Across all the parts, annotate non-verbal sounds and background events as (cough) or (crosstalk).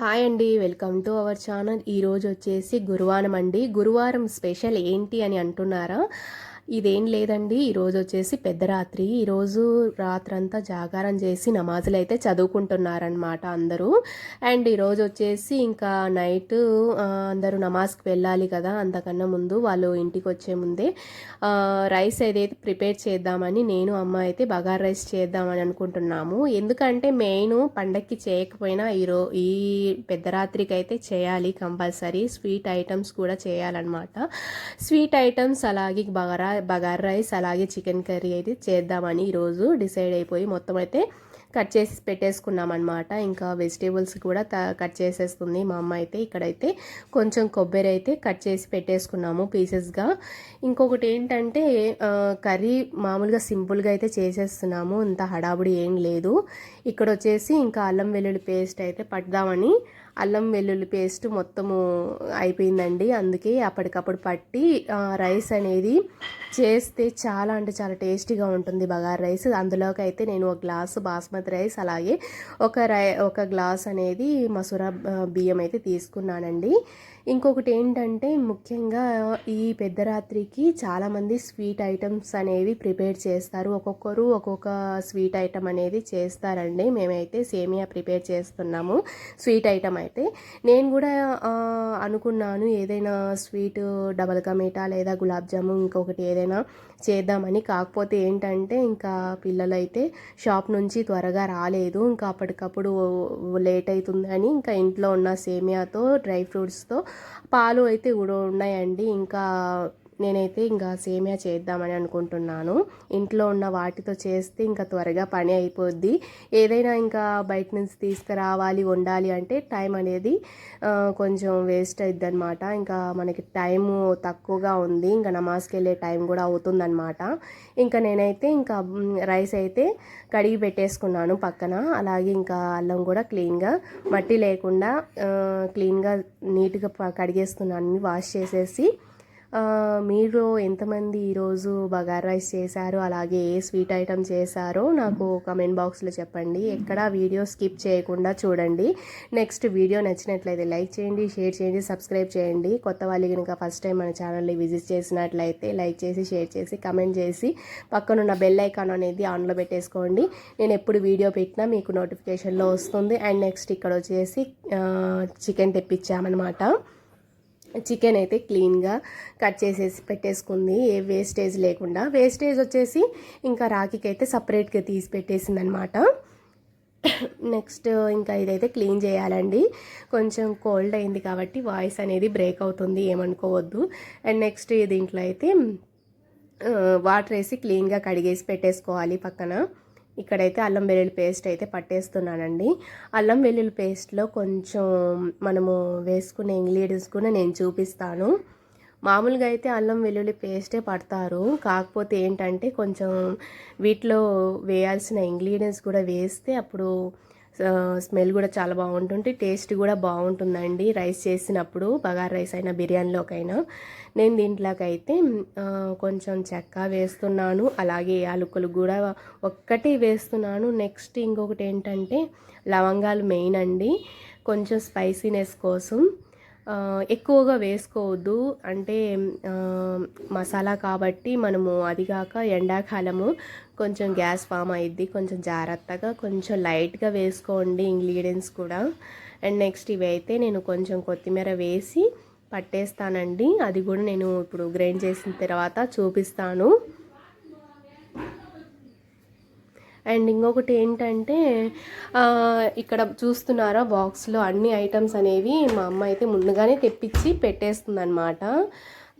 Hi అండి welcome to our channel. ఈరోజు వచ్చేసి గురువారం అండి. గురువారం స్పెషల్ ఏంటి అని అంటున్నారా? ఇదేం లేదండి. ఈరోజు వచ్చేసి పెద్ద రాత్రి. ఈరోజు రాత్రంతా జాగారం చేసి నమాజులు అయితే చదువుకుంటున్నారనమాట అందరూ. అండ్ ఈరోజు వచ్చేసి ఇంకా నైట్ అందరూ నమాజ్కి వెళ్ళాలి కదా అంతకన్నా ముందు. వాళ్ళు ఇంటికి వచ్చే ముందే రైస్ ఏదైతే ప్రిపేర్ చేద్దామని నేను అమ్మ అయితే బగార్ రైస్ చేద్దామని అనుకుంటున్నాము. ఎందుకంటే మెయిన్ పండక్కి చేయకపోయినా ఈరో ఈ పెద్ద రాత్రికి అయితే చేయాలి కంపల్సరీ. స్వీట్ ఐటమ్స్ కూడా చేయాలన్నమాట. స్వీట్ ఐటమ్స్ అలాగే బగారా బగార్ రైస్ అలాగే చికెన్ కర్రీ అయితే చేద్దామని ఈరోజు డిసైడ్ అయిపోయి మొత్తం అయితే కట్ చేసి పెట్టేసుకున్నాం అనమాట ఇంకా వెజిటేబుల్స్ కూడా కట్ చేసేస్తుంది. మా అమ్మ అయితే ఇక్కడైతే కొంచెం కొబ్బరి అయితే కట్ చేసి పెట్టేసుకున్నాము పీసెస్గా. ఇంకొకటి ఏంటంటే కర్రీ మామూలుగా సింపుల్గా అయితే చేసేస్తున్నాము. ఇంత హడావుడి ఏం లేదు. ఇక్కడ వచ్చేసి ఇంకా అల్లం వెల్లుల్లి పేస్ట్ అయితే పడదామని అల్లం వెల్లుల్లి పేస్ట్ మొత్తము అయిపోయిందండి. అందుకే అప్పటికప్పుడు పట్టి రైస్ అనేది చేస్తే చాలా అంటే చాలా టేస్టీగా ఉంటుంది బగార్ రైస్. అందులోకి అయితే నేను ఒక గ్లాసు బాస్మతి రైస్ అలాగే ఒక రై ఒక గ్లాస్ అనేది మసూర బియ్యం అయితే తీసుకున్నానండి. ఇంకొకటి ఏంటంటే ముఖ్యంగా ఈ పెద్దరాత్రికి చాలామంది స్వీట్ ఐటమ్స్ అనేవి ప్రిపేర్ చేస్తారు. ఒక్కొక్కరు ఒక్కొక్క స్వీట్ ఐటమ్ అనేది చేస్తారండి. మేమైతే సేమియా ప్రిపేర్ చేస్తున్నాము. స్వీట్ ఐటమ్ అయితే నేను కూడా అనుకున్నాను ఏదైనా స్వీట్ డబల్ కా మీఠా లేదా గులాబ్ జామున్ ఇంకొకటి ఏదైనా చేద్దామని. కాకపోతే ఏంటంటే ఇంకా పిల్లలైతే షాప్ నుంచి త్వరగా రాలేదు. ఇంకా అప్పటికప్పుడు లేట్ అవుతుందని ఇంకా ఇంట్లో ఉన్న సేమియాతో డ్రై ఫ్రూట్స్తో పాలు అయితే కూడా ఉన్నాయండి. ఇంకా నేనైతే ఇంకా సేమియా చేద్దామని అనుకుంటున్నాను. ఇంట్లో ఉన్న వాటితో చేస్తే ఇంకా త్వరగా పని అయిపోద్ది. ఏదైనా ఇంకా బయట నుంచి తీసుకురావాలి వండాలి అంటే టైం అనేది కొంచెం వేస్ట్ అయిద్ది అనమాట ఇంకా మనకి టైము తక్కువగా ఉంది. ఇంకా నమాజ్కి వెళ్ళే టైం కూడా అవుతుందన్నమాట. ఇంకా నేనైతే ఇంకా రైస్ అయితే కడిగి పెట్టేసుకున్నాను పక్కన. అలాగే ఇంకా అల్లం కూడా క్లీన్గా మట్టి లేకుండా క్లీన్గా నీట్గా ప- కడిగేస్తున్నాను వాష్ చేసేసి మీరు ఎంతమంది ఈరోజు బగార్ రైస్ చేశారో అలాగే ఏ స్వీట్ ఐటమ్ చేశారో నాకు కమెంట్ బాక్స్లో చెప్పండి. ఎక్కడ వీడియో స్కిప్ చేయకుండా చూడండి. నెక్స్ట్ వీడియో నచ్చినట్లయితే లైక్ చేయండి షేర్ చేయండి సబ్స్క్రైబ్ చేయండి. కొత్త వాళ్ళు కనుక ఫస్ట్ టైం మన ఛానల్ని విజిట్ చేసినట్లయితే లైక్ చేసి షేర్ చేసి కమెంట్ చేసి పక్కనున్న బెల్ ఐకాన్ అనేది ఆన్లో పెట్టేసుకోండి. నేను ఎప్పుడు వీడియో పెట్టినా మీకు నోటిఫికేషన్లో వస్తుంది. అండ్ నెక్స్ట్ ఇక్కడ వచ్చేసి చికెన్ తెప్పించామన్నమాట. చికెన్ అయితే క్లీన్గా కట్ చేసేసి పెట్టేసుకుంది. ఏ వేస్టేజ్ లేకుండా. వేస్టేజ్ వచ్చేసి ఇంకా రాఖీకి అయితే సపరేట్గా తీసి పెట్టేసింది అనమాట నెక్స్ట్ ఇంకా ఇదైతే క్లీన్ చేయాలండి. కొంచెం కోల్డ్ అయింది కాబట్టి వాయిస్ అనేది బ్రేక్ అవుతుంది. ఏమనుకోవద్దు. అండ్ నెక్స్ట్ దీంట్లో అయితే వాటర్ వేసి క్లీన్గా కడిగేసి పెట్టేసుకోవాలి పక్కన. ఇక్కడైతే అల్లం వెల్లుల్లి పేస్ట్ అయితే పట్టేస్తున్నానండి. అల్లం వెల్లుల్లి పేస్ట్లో కొంచెం మనము వేసుకునే ఇంగ్రీడియంట్స్ కూడా నేను చూపిస్తాను. మామూలుగా అయితే అల్లం వెల్లుల్లి పేస్టే పడతారు. కాకపోతే ఏంటంటే కొంచెం వీటిలో వేయాల్సిన ఇంగ్రీడియంట్స్ కూడా వేస్తే అప్పుడు స్మెల్ కూడా చాలా బాగుంటుంది టేస్ట్ కూడా బాగుంటుందండి. రైస్ చేసినప్పుడు బగార్ రైస్ అయినా బిర్యానీలోకైనా. నేను దీంట్లోకైతే కొంచెం చెక్క వేస్తున్నాను అలాగే యాలకులు కూడా ఒక్కటి వేస్తున్నాను. నెక్స్ట్ ఇంకొకటి ఏంటంటే లవంగాలు మెయిన్ అండి. కొంచెం స్పైసీనెస్ కోసం ఎక్కువగా వేసుకోవద్దు. అంటే మసాలా కాబట్టి మనము అది కాక ఎండాకాలము కొంచెం గ్యాస్ ఫామ్ అయ్యిద్ది కొంచెం జాగ్రత్తగా కొంచెం లైట్గా వేసుకోండి ఇంగ్రీడియంట్స్ కూడా. అండ్ నెక్స్ట్ ఇవి అయితే నేను కొంచెం కొత్తిమీర వేసి పట్టేస్తానండి. అది కూడా నేను ఇప్పుడు గ్రైండ్ చేసిన తర్వాత చూపిస్తాను. అండ్ ఇంకొకటి ఏంటంటే ఇక్కడ చూస్తున్నారా బాక్స్లో అన్ని ఐటమ్స్ అనేవి మా అమ్మ అయితే ముందుగానే తెప్పించి పెట్టేస్తుంది అనమాట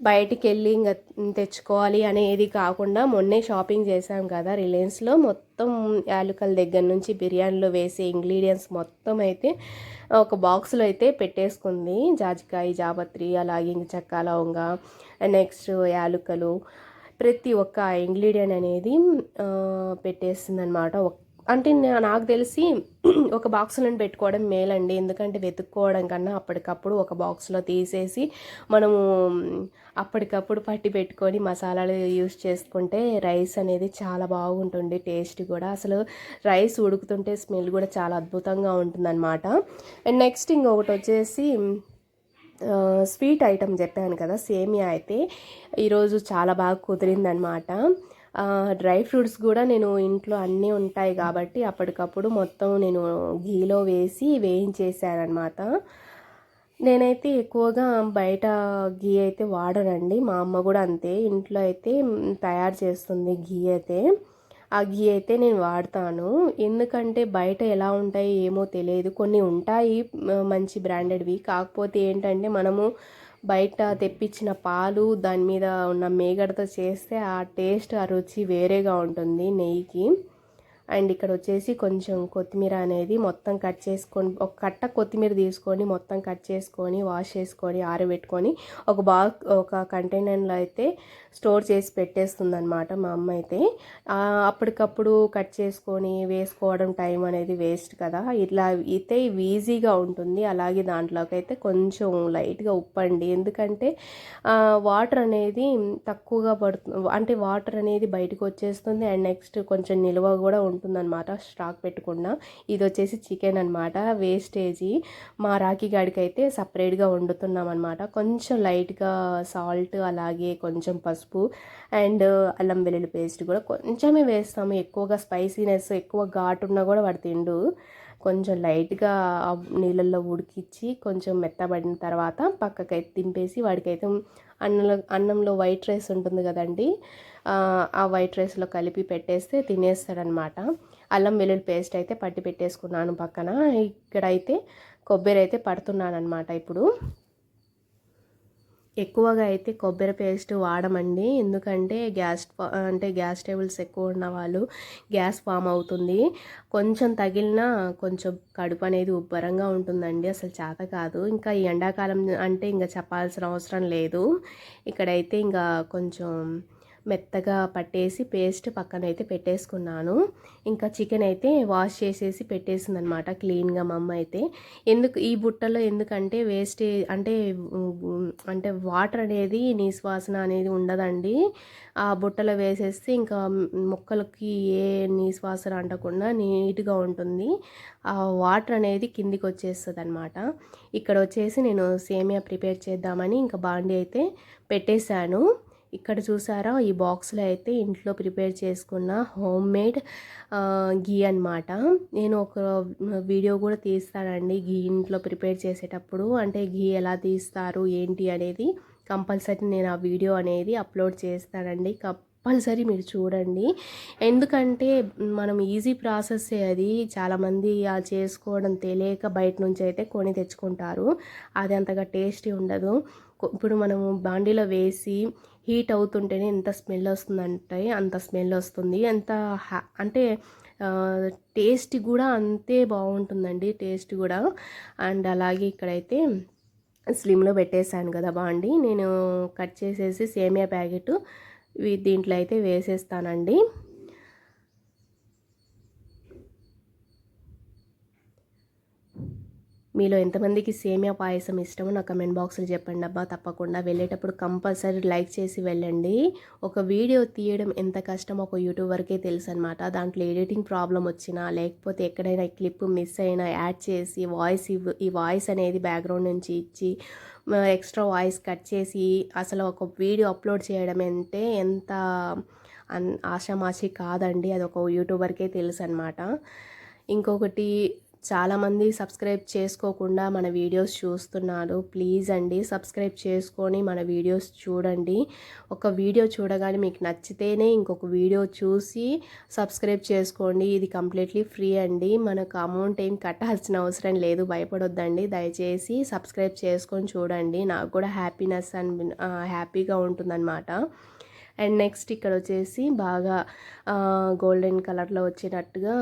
బయటికి వెళ్ళి ఇంకా తెచ్చుకోవాలి అనేది కాకుండా మొన్నే షాపింగ్ చేశాం కదా రిలయన్స్లో. మొత్తం యాలకల దగ్గర నుంచి బిర్యానీలో వేసే ఇంగ్రీడియంట్స్ మొత్తం అయితే ఒక బాక్స్లో అయితే పెట్టేసుకుంది. జాజికాయ జాపత్రి అలాగే ఇంక చెక్క లవంగా నెక్స్ట్ యాలుకలు ప్రతి ఒక్క ఇంగ్రీడియంట్ అనేది పెట్టేస్తుంది అనమాట అంటే నాకు తెలిసి (clears throat) ఒక బాక్స్లో పెట్టుకోవడం మేలండి. ఎందుకంటే వెతుక్కోవడం కన్నా అప్పటికప్పుడు ఒక బాక్స్లో తీసేసి మనము అప్పటికప్పుడు పట్టి పెట్టుకొని మసాలాలు యూస్ చేసుకుంటే రైస్ అనేది చాలా బాగుంటుంది టేస్ట్ కూడా. అసలు రైస్ ఉడుకుతుంటే స్మెల్ కూడా చాలా అద్భుతంగా ఉంటుందన్నమాట అండ్ నెక్స్ట్ ఇంకొకటి వచ్చేసి స్వీట్ ఐటమ్ చెప్పాను కదా సేమియా అయితే. ఈరోజు చాలా బాగా కుదిరిందనమాట డ్రై ఫ్రూట్స్ కూడా నేను ఇంట్లో అన్నీ ఉంటాయి కాబట్టి అప్పటికప్పుడు మొత్తం నేను గీలో వేసి వేయించేసానమాట నేనైతే ఎక్కువగా బయట గీ అయితే వాడనండి. మా అమ్మ కూడా అంతే. ఇంట్లో అయితే తయారు చేస్తుంది గీ అయితే. ఆ గీ అయితే నేను వాడతాను. ఎందుకంటే బయట ఎలా ఉంటాయి ఏమో తెలియదు. కొన్ని ఉంటాయి మంచి బ్రాండెడ్వి. కాకపోతే ఏంటంటే మనము బయట తెప్పించిన పాలు దాని మీద ఉన్న మేగడతో చేస్తే ఆ టేస్ట్ ఆ రుచి వేరేగా ఉంటుంది నెయ్యికి. అండ్ ఇక్కడ వచ్చేసి కొంచెం కొత్తిమీర అనేది మొత్తం కట్ చేసుకొని ఒక కట్ట కొత్తిమీర తీసుకొని మొత్తం కట్ చేసుకొని వాష్ చేసుకొని ఆరబెట్టుకొని ఒక బాగ్ ఒక కంటైనర్లో అయితే స్టోర్ చేసి పెట్టేస్తుందనమాట మా అమ్మ అయితే. అప్పటికప్పుడు కట్ చేసుకొని వేసుకోవడం టైం అనేది వేస్ట్ కదా. ఇట్లా అయితే ఇవి ఈజీగా ఉంటుంది. అలాగే దాంట్లోకి అయితే కొంచెం లైట్గా ఉప్పండి. ఎందుకంటే వాటర్ అనేది తక్కువగా పడుతుంది అంటే వాటర్ అనేది బయటకు వచ్చేస్తుంది. అండ్ నెక్స్ట్ కొంచెం నిల్వ కూడా ఉంటుందన్నమాట స్టాక్ పెట్టకుండా ఇది వచ్చేసి చికెన్ అనమాట వేస్టేజీ. మా రాఖీ గాడికి అయితే సపరేట్గా వండుతున్నాం అనమాట కొంచెం లైట్గా సాల్ట్ అలాగే కొంచెం పసుపు అండ్ అల్లం వెల్లుల్లి పేస్ట్ కూడా కొంచెమే వేస్తాము. ఎక్కువగా స్పైసీనెస్ ఎక్కువ ఘాటు ఉన్నా కూడా వాడు తిండు. కొంచెం లైట్గా నీళ్ళల్లో ఉడికిచ్చి కొంచెం మెత్తబడిన తర్వాత పక్కకైతే దింపేసి వాడికైతే అన్నంలో అన్నంలో వైట్ రైస్ ఉంటుంది కదండి ఆ, ఆ వైట్ రైస్లో కలిపి పెట్టేస్తే తినేస్తాడనమాట. అల్లం వెల్లుల్లి పేస్ట్ అయితే పట్టి పెట్టేసుకున్నాను పక్కన. ఇక్కడైతే కొబ్బరి అయితే పడుతున్నాను అనమాట ఇప్పుడు. ఎక్కువగా అయితే కొబ్బరి పేస్ట్ వాడమండి. ఎందుకంటే గ్యాస్ అంటే గ్యాస్ టేబుల్స్ ఎక్కువ ఉన్న వాళ్ళు గ్యాస్ ఫామ్ అవుతుంది. కొంచెం తగిలినా కొంచెం కడుపు అనేది ఉబ్బరంగా ఉంటుందండి. అసలు చేత కాదు. ఇంకా ఈ ఎండాకాలం అంటే ఇంకా చెప్పాల్సిన అవసరం లేదు. ఇక్కడైతే ఇంకా కొంచెం మెత్తగా పట్టేసి పేస్ట్ పక్కన అయితే పెట్టేసుకున్నాను. ఇంకా చికెన్ అయితే వాష్ చేసేసి పెట్టేసింది అనమాట క్లీన్గా మా అమ్మ అయితే. ఎందుకు ఈ బుట్టలో ఎందుకంటే వేస్ట్ అంటే అంటే వాటర్ అనేది నీశ్వాసన అనేది ఉండదండి. ఆ బుట్టలో వేసేస్తే ఇంకా మొక్కలకి ఏ నీశ్వాసన అంటకుండా నీట్గా ఉంటుంది. ఆ వాటర్ అనేది కిందికి వచ్చేస్తుంది అనమాట ఇక్కడ వచ్చేసి నేను సేమియా ప్రిపేర్ చేద్దామని ఇంకా బాండి అయితే పెట్టేశాను. ఇక్కడ చూసారా? ఈ బాక్స్లో అయితే ఇంట్లో ప్రిపేర్ చేసుకున్న హోమ్ మేడ్ గీ అనమాట నేను ఒక వీడియో కూడా తీస్తానండి గీ ఇంట్లో ప్రిపేర్ చేసేటప్పుడు. అంటే గీ ఎలా తీస్తారు ఏంటి అనేది కంపల్సరీ నేను ఆ వీడియో అనేది అప్లోడ్ చేస్తానండి. కంపల్సరీ మీరు చూడండి. ఎందుకంటే మనం ఈజీ ప్రాసెస్ అది. చాలామంది ఆ చేసుకోవడం తెలియక బయట నుంచి అయితే కొని తెచ్చుకుంటారు. అది అంతగా టేస్టీ ఉండదు. ఇప్పుడు మనము బాండీలో వేసి హీట్ అవుతుంటేనే ఎంత స్మెల్ వస్తుందంటే అంత స్మెల్ వస్తుంది. ఎంత అంటే టేస్ట్ కూడా అంతే బాగుంటుందండి టేస్ట్ కూడా. అండ్ అలాగే ఇక్కడైతే స్లిమ్లో పెట్టేశాను కదా బాండి. నేను కట్ చేసేసి సేమియా ప్యాకెట్ దీంట్లో అయితే వేసేస్తానండి. మీలో ఎంతమందికి సేమియా పాయసం ఇష్టమో నా కమెంట్ బాక్స్లో చెప్పండి అబ్బా. తప్పకుండా వెళ్ళేటప్పుడు కంపల్సరీ లైక్ చేసి వెళ్ళండి. ఒక వీడియో తీయడం ఎంత కష్టమో ఒక యూట్యూబర్కే తెలుసు అనమాట దాంట్లో ఎడిటింగ్ ప్రాబ్లం వచ్చినా లేకపోతే ఎక్కడైనా క్లిప్ మిస్ అయినా యాడ్ చేసి వాయిస్ ఇవ్ ఈ వాయిస్ అనేది బ్యాక్గ్రౌండ్ నుంచి ఇచ్చి ఎక్స్ట్రా వాయిస్ కట్ చేసి అసలు ఒక వీడియో అప్లోడ్ చేయడం అంటే ఎంత అన్ ఆషామాషి కాదండి. అది ఒక యూట్యూబర్కే తెలుసు అనమాట ఇంకొకటి చాలామంది సబ్స్క్రైబ్ చేసుకోకుండా మన వీడియోస్ చూస్తున్నారు. ప్లీజ్ అండి సబ్స్క్రైబ్ చేసుకొని మన వీడియోస్ చూడండి. ఒక వీడియో చూడగానే మీకు నచ్చితేనే ఇంకొక వీడియో చూసి సబ్స్క్రైబ్ చేసుకోండి. ఇది కంప్లీట్లీ ఫ్రీ అండి. మనకు అమౌంట్ ఏం కట్టాల్సిన అవసరం లేదు. భయపడొద్దండి. దయచేసి సబ్స్క్రైబ్ చేసుకొని చూడండి. నాకు కూడా హ్యాపీనెస్ అని హ్యాపీగా ఉంటుందన్నమాట. అండ్ నెక్స్ట్ ఇక్కడ వచ్చేసి బాగా గోల్డెన్ కలర్లో వచ్చేటట్టుగా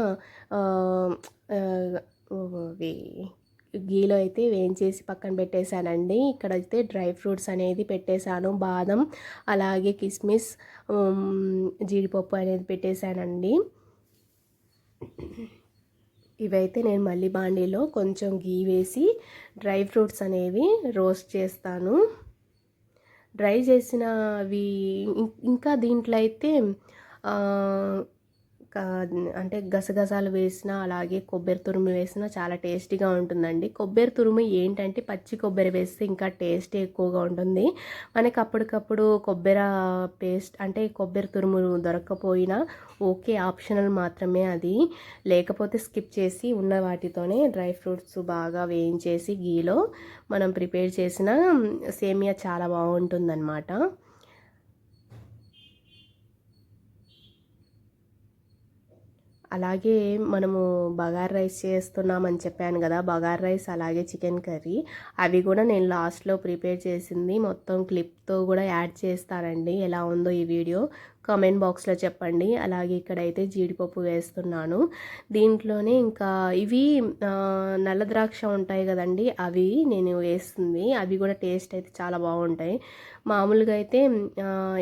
గీలో అయితే వేయించేసి పక్కన పెట్టేశానండి. ఇక్కడైతే డ్రై ఫ్రూట్స్ అనేది పెట్టేశాను. బాదం అలాగే కిస్మిస్ జీడిపప్పు అనేది పెట్టేశానండి. ఇవైతే నేను మళ్ళీ బాండీలో కొంచెం గీ వేసి డ్రై ఫ్రూట్స్ అనేవి రోస్ట్ చేస్తాను. డ్రై చేసినవి ఇంకా దీంట్లో అయితే అంటే గసగసాలు వేసినా అలాగే కొబ్బరి తురుము వేసినా చాలా టేస్టీగా ఉంటుందండి. కొబ్బరి తురుము ఏంటంటే పచ్చి కొబ్బరి వేస్తే ఇంకా టేస్ట్ ఎక్కువగా ఉంటుంది. మనకి అప్పటికప్పుడు కొబ్బరి పేస్ట్ అంటే కొబ్బరి తురుము దొరకకపోయినా ఓకే ఆప్షనల్ మాత్రమే అది. లేకపోతే స్కిప్ చేసి ఉన్న వాటితోనే డ్రై ఫ్రూట్స్ బాగా వేయించేసి గీలో మనం ప్రిపేర్ చేసిన సేమియా చాలా బాగుంటుందన్నమాట. అలాగే మనము బగార్ రైస్ చేస్తున్నామని చెప్పాను కదా బగార్ రైస్ అలాగే చికెన్ కర్రీ. అవి కూడా నేను లాస్ట్లో ప్రిపేర్ చేసింది. మొత్తం క్లిప్తో కూడా యాడ్ చేస్తానండి. ఎలా ఉందో ఈ వీడియో. కామెంట్ బాక్స్లో చెప్పండి. అలాగే ఇక్కడైతే జీడిపప్పు వేస్తున్నాను. దీంట్లోనే ఇంకా ఇవి నల్ల ద్రాక్ష ఉంటాయి కదండి అవి నేను వేస్తుంది. అవి కూడా టేస్ట్ అయితే చాలా బాగుంటాయి. మామూలుగా అయితే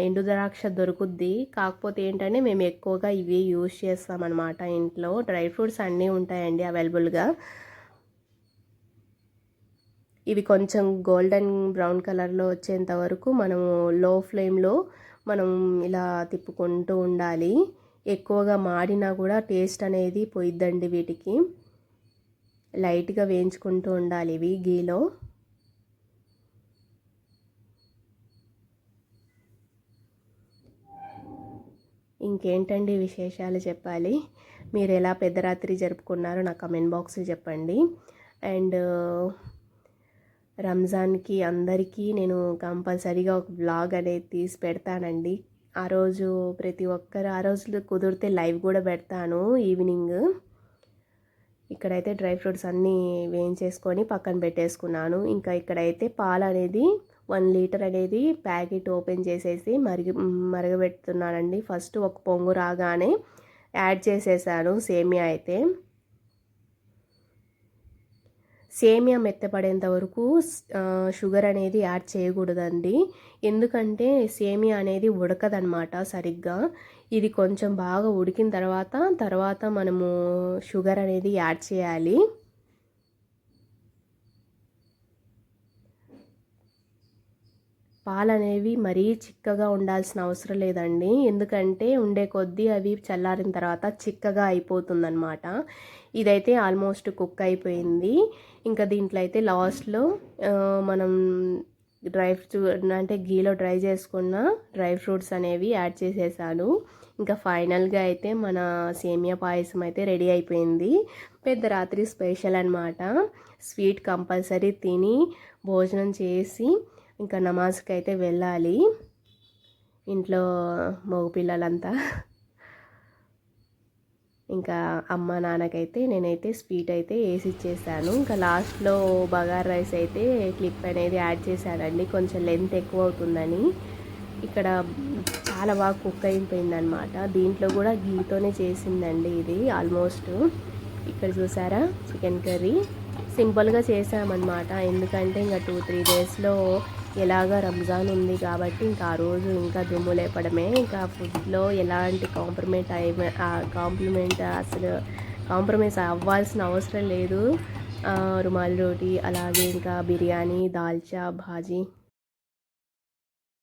ఎండు ద్రాక్ష దొరుకుద్ది. కాకపోతే ఏంటంటే మేము ఎక్కువగా ఇవి యూజ్ చేస్తామన్నమాట ఇంట్లో. డ్రై ఫ్రూట్స్ అన్నీ ఉంటాయండి అవైలబుల్గా. ఇవి కొంచెం గోల్డెన్ బ్రౌన్ కలర్లో వచ్చేంత వరకు మనము లో ఫ్లేమ్లో మనం ఇలా తిప్పుకుంటూ ఉండాలి. ఎక్కువగా మాడినా కూడా టేస్ట్ అనేది పోయిద్దండి వీటికి. లైట్గా వేయించుకుంటూ ఉండాలి ఇవి గీలో. ఇంకేంటండి విశేషాలు చెప్పాలి? మీరు ఎలా పెద్దరాత్రి జరుపుకున్నారో నా కమెంట్ బాక్స్లో చెప్పండి. అండ్ రంజాన్కి అందరికీ నేను కంపల్సరీగా ఒక బ్లాగ్ అనేది తీసి పెడతానండి. ఆ రోజు ప్రతి ఒక్కరు ఆ రోజు కుదిరితే లైవ్ కూడా పెడతాను ఈవినింగ్. ఇక్కడైతే డ్రై ఫ్రూట్స్ అన్నీ వేయించేసుకొని పక్కన పెట్టేసుకున్నాను. ఇంకా ఇక్కడైతే పాలు అనేది వన్ లీటర్ అనేది ప్యాకెట్ ఓపెన్ చేసేసి మరిగి మరగబెడుతున్నానండి. ఫస్ట్ ఒక పొంగు రాగానే యాడ్ చేసేసాను సేమియా అయితే. సేమియా మెత్తపడేంత వరకు షుగర్ అనేది యాడ్ చేయకూడదండి. ఎందుకంటే సేమియా అనేది ఉడకదనమాట సరిగ్గా. ఇది కొంచెం బాగా ఉడికిన తర్వాత తర్వాత మనము షుగర్ అనేది యాడ్ చేయాలి. పాలు అనేవి మరీ చిక్కగా ఉండాల్సిన అవసరం లేదండి. ఎందుకంటే ఉండే కొద్దీ అవి చల్లారిన తర్వాత చిక్కగా అయిపోతుందన్నమాట. ఇదైతే ఆల్మోస్ట్ కుక్ అయిపోయింది. ఇంకా దీంట్లో అయితే లాస్ట్లో మనం డ్రై ఫ్రూట్ అంటే గీలో డ్రై చేసుకున్న డ్రై ఫ్రూట్స్ అనేవి యాడ్ చేసేసాను. ఇంకా ఫైనల్గా అయితే మన సేమియా పాయసం అయితే రెడీ అయిపోయింది. పెద్ద రాత్రి స్పెషల్ అనమాట స్వీట్ కంపల్సరీ తిని భోజనం చేసి ఇంకా నమాజ్కి అయితే వెళ్ళాలి. ఇంట్లో మగపిల్లలంతా ఇంకా అమ్మ నాన్నకైతే నేనైతే స్వీట్ అయితే వేసి ఇచ్చేసాను ఇంకా లాస్ట్లో బగార్ రైస్ అయితే క్లిప్ అనేది యాడ్ చేశానండి. కొంచెం లెంత్ ఎక్కువ అవుతుందని ఇక్కడ చాలా బాగా కుక్ అయిపోయింది అనమాట దీంట్లో కూడా గీతోనే చేసిందండి ఇది ఆల్మోస్ట్. ఇక్కడ చూసారా? Chicken curry. సింపుల్గా చేసామన్నమాట ఎందుకంటే ఇంకా టూ త్రీ డేస్లో ఎలాగ రంజాన్ ఉంది కాబట్టి ఇంకా ఆ రోజు ఇంకా దుమ్ము లేపడమే. ఇంకా ఫుడ్లో ఎలాంటి కాంప్రమైజ్ అయి కాంప్లిమెంట్ అసలు కాంప్రమైజ్ అవ్వాల్సిన అవసరం లేదు. రుమాల్ రోటీ అలాగే ఇంకా బిర్యానీ దాల్చా భాజీ.